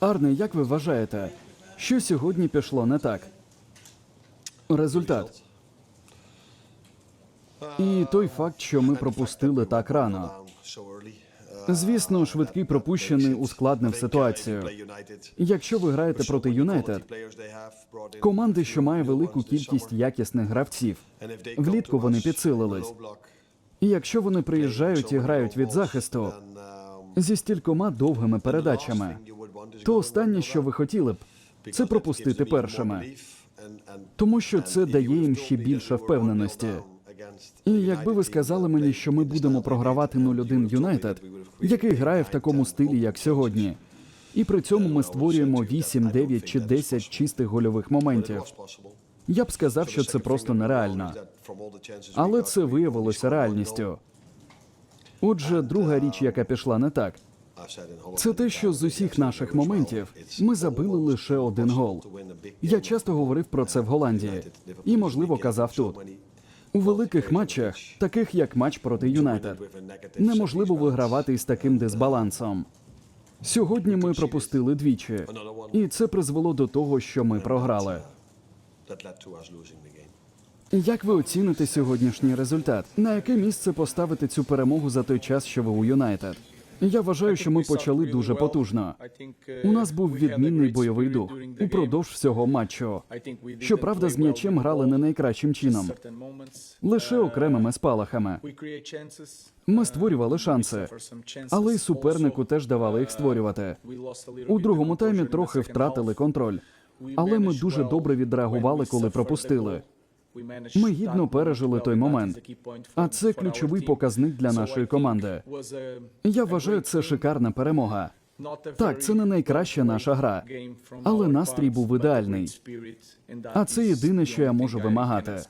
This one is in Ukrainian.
Арне, як ви вважаєте, що сьогодні пішло не так? Результат. І той факт, що ми пропустили так рано. Звісно, швидкий пропущений ускладнив ситуацію. Якщо ви граєте проти Юнайтед, команди, що має велику кількість якісних гравців, влітку вони підсилились. І якщо вони приїжджають і грають від захисту зі стількома довгими передачами, то останнє, що ви хотіли б, це пропустити першими, тому що це дає їм ще більше впевненості. І якби ви сказали мені, що ми будемо програвати 0-1 Юнайтед, який грає в такому стилі, як сьогодні, і при цьому ми створюємо 8, 9 чи 10 чистих гольових моментів. Я б сказав, що це просто нереально. Але це виявилося реальністю. Отже, друга річ, яка пішла не так, це те, що з усіх наших моментів ми забили лише один гол. Я часто говорив про це в Голландії і, можливо, казав тут. У великих матчах, таких як матч проти Юнайтед, неможливо вигравати із таким дисбалансом. Сьогодні ми пропустили двічі, і це призвело до того, що ми програли. Як ви оціните сьогоднішній результат? На яке місце поставити цю перемогу за той час, що ви у Юнайтед? Я вважаю, що ми почали дуже потужно. У нас був відмінний бойовий дух упродовж всього матчу. Щоправда, з м'ячем грали не найкращим чином, лише окремими спалахами. Ми створювали шанси, але й супернику теж давали їх створювати. У другому таймі трохи втратили контроль, але ми дуже добре відреагували, коли пропустили. Ми гідно пережили той момент. А це ключовий показник для нашої команди. Я вважаю, це шикарна перемога. Так, це не найкраща наша гра, але настрій був ідеальний. А це єдине, що я можу вимагати.